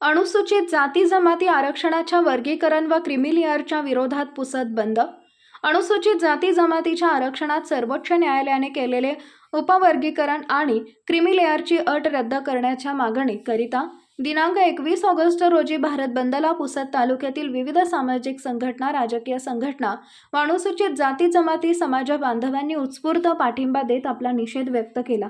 अनुसूचित जाती जमाती आरक्षणाच्या वर्गीकरण व क्रिमिलिअरच्या विरोधात पुसत बंद. अनुसूचित जाती जमातीच्या आरक्षणात सर्वोच्च न्यायालयाने केलेले उपवर्गीकरण आणि क्रिमिलेअरची अट रद्द करण्याच्या मागणीकरिता दिनांक एकवीस ऑगस्ट रोजी भारत बंदला पुसद तालुक्यातील विविध सामाजिक संघटना राजकीय संघटना व अनुसूचित जाती जमाती समाज बांधवांनी उत्स्फूर्त पाठिंबा देत आपला निषेध व्यक्त केला.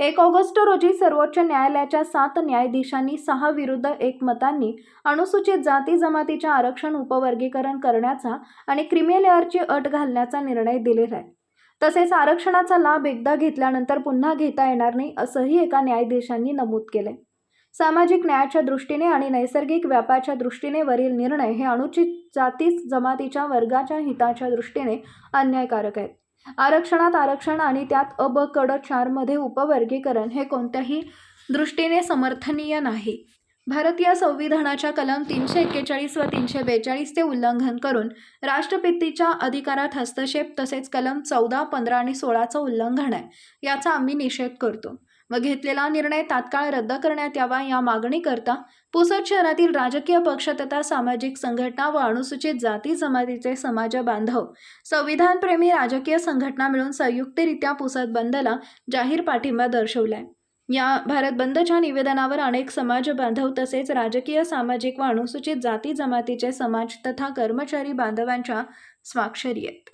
एक ऑगस्ट रोजी सर्वोच्च न्यायालयाच्या सात न्यायाधीशांनी सहा विरुद्ध एकमतांनी अनुसूचित जाती जमातीच्या आरक्षण उपवर्गीकरण करण्याचा आणि क्रिमिलेअरची अट घालण्याचा निर्णय दिलेला आहे. तसेच आरक्षणाचा लाभ एकदा घेतल्यानंतर पुन्हा घेता येणार नाही असंही एका न्यायाधीशांनी नमूद केले सामाजिक न्यायाच्या दृष्टीने आणि नैसर्गिक व्यापाच्या दृष्टीने वरील निर्णय हे अनुचित जाती जमातीच्या वर्गाच्या हिताच्या दृष्टीने अन्यायकारक आहेत. आरक्षणात आरक्षण आणि त्यात अब कड चारमध्ये उपवर्गीकरण हे कोणत्याही दृष्टीने समर्थनीय नाही. भारतीय संविधानाच्या कलम तीनशे एक्केचाळीस व तीनशे बेचाळीसचे उल्लंघन करून राष्ट्रपतीच्या अधिकारात हस्तक्षेप तसेच कलम चौदा पंधरा आणि सोळाचं उल्लंघन आहे याचा आम्ही निषेध करतो. व घेतलेला निर्णय तात्काळ रद्द करण्यात यावा या मागणीकरता पुसद शहरातील राजकीय पक्ष तथा सामाजिक संघटना व अनुसूचित जाती जमातीचे समाज बांधव संविधानप्रेमी राजकीय संघटना मिळून संयुक्तरित्या पुसद बंदला जाहीर पाठिंबा दर्शवलाय. या भारत बंदच्या निवेदनावर अनेक समाज बांधव तसेच राजकीय सामाजिक व अनुसूचित जाती जमातीचे समाज तथा कर्मचारी बांधवांच्या स्वाक्षरी आहेत.